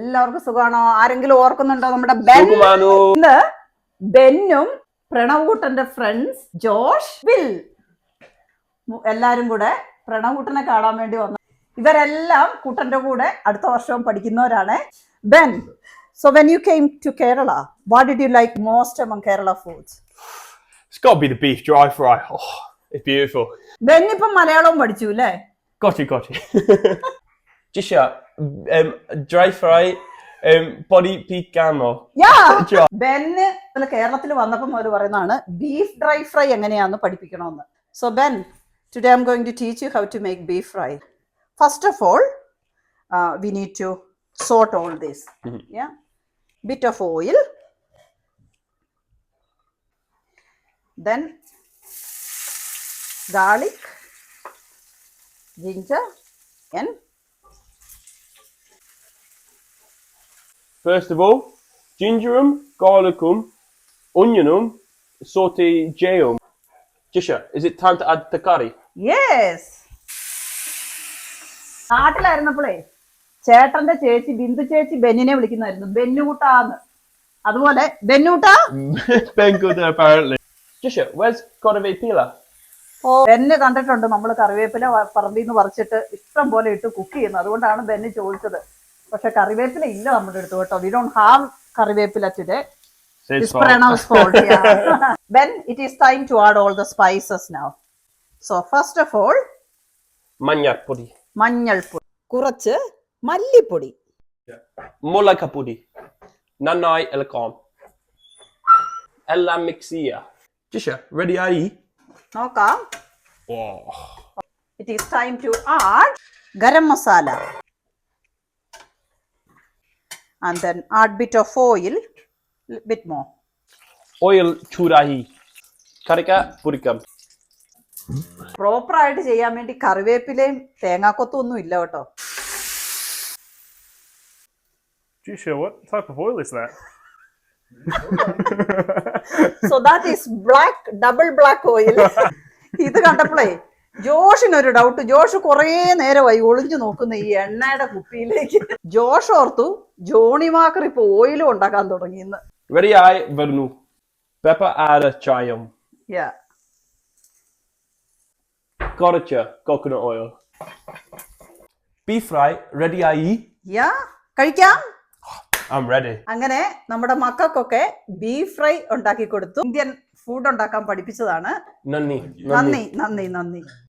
എല്ലാവർക്കും സുഖമാണോ? ആരെങ്കിലും ഓർക്കുന്നുണ്ടോ നമ്മുടെ ബെൻ? ഇന്ന് ബെന്നും പ്രണവൂട്ടന്റെ ഫ്രണ്ട്സ് ജോഷ് വിൽ. എല്ലാരും കൂടെ പ്രണവൂട്ടനെ കാണാൻ വേണ്ടി വന്നു ഇവരെല്ലാം കൂട്ടന്റെ കൂടെ അടുത്ത വർഷവും പഠിക്കുന്നവരാണ്. Ben so when you came to Kerala what did you like most among Kerala foods It's got to be the beef dry fry. Oh, it's beautiful. Ben ഇപ്പം മലയാളവും പഠിച്ചു അല്ലേ? Got it, got um, dry fry, um, body picano. യാ. ബെന്ന് കേരളത്തിൽ വന്നപ്പം അവർ പറയുന്നതാണ് beef dry fry എങ്ങനെയാന്ന് പഠിപ്പിക്കണമെന്ന് so Ben today I'm going to teach you how to make beef fry first of all we need to saute all this. A bit of oil then garlic ginger and First of all, gingerum, garlicum, onionum, saute jayum. Jisha, is it time to add the curry? Yes നാട്ടിലായിരുന്നപ്പോഴേ ചേട്ടന്റെ ചേച്ചി ബിന്ദു ചേച്ചി ബെന്നിനെ വിളിക്കുന്നായിരുന്നു ബെന്നൂട്ടാന്ന് അതുപോലെ ബെന്നൂട്ടാ ben apparently. Jisha, where's Godave Pila? ഓ ബെന്ന് കണ്ടിട്ടുണ്ട് നമ്മൾ കറിവേപ്പില പറമ്പിന്ന് പറിച്ചിട്ട് ഇഷ്ടം പോലെ ഇട്ട് കുക്ക് ചെയ്യുന്നത് അതുകൊണ്ടാണ് ബെന്ന് ചോദിച്ചത് പക്ഷെ കറിവേപ്പില ഇല്ല നമ്മുടെ അടുത്ത് കേട്ടോ. വി ഡോൺ ഹാവ് കറിവേപ്പില today it is time to add all the spices now so first of all മഞ്ഞൾപ്പൊടി. മഞ്ഞൾപ്പൊടി. കുറച്ച് മല്ലിപ്പൊടി. മുളകപ്പൊടി. നന്നായി ഇളക്കാം. എല്ലാം മിക്സ് ചെയ്യാം. നോക്കാം. It is time to add garam masala. And then add bit of oil bit more. Oil churahi. Karika purikam. Proper ആയിട്ട് ചെയ്യാൻ വേണ്ടി കറിവേപ്പിലയും തേങ്ങാക്കൊത്തും ഒന്നും ഇല്ല കേട്ടോ Jusha, what type of oil is that? So that is black double black oil ഇത് കണ്ടപ്പോഴേ ജോഷിനൊരു doubt Josh കുറേ നേരമായി ഒളിഞ്ഞു നോക്കുന്ന ഈ എണ്ണയുടെ കുപ്പിയിലേക്ക് ജോഷ് ഓർത്തു ജോണി മാക്കർ ഇപ്പൊ ഓയിലും ഉണ്ടാക്കാൻ തുടങ്ങി ഇന്ന് aye, vernu. Pepper add a chayum. Yeah Gotcha, coconut oil. Beef fry, ready aye? യാ കഴിക്കാം. അങ്ങനെ നമ്മുടെ മക്കൾക്കൊക്കെ ബീഫ് ഫ്രൈ ഉണ്ടാക്കി കൊടുത്തു ഇന്ത്യൻ ഫുഡ് ഉണ്ടാക്കാൻ പഠിപ്പിച്ചതാണ് നന്ദി നന്ദി നന്ദി നന്ദി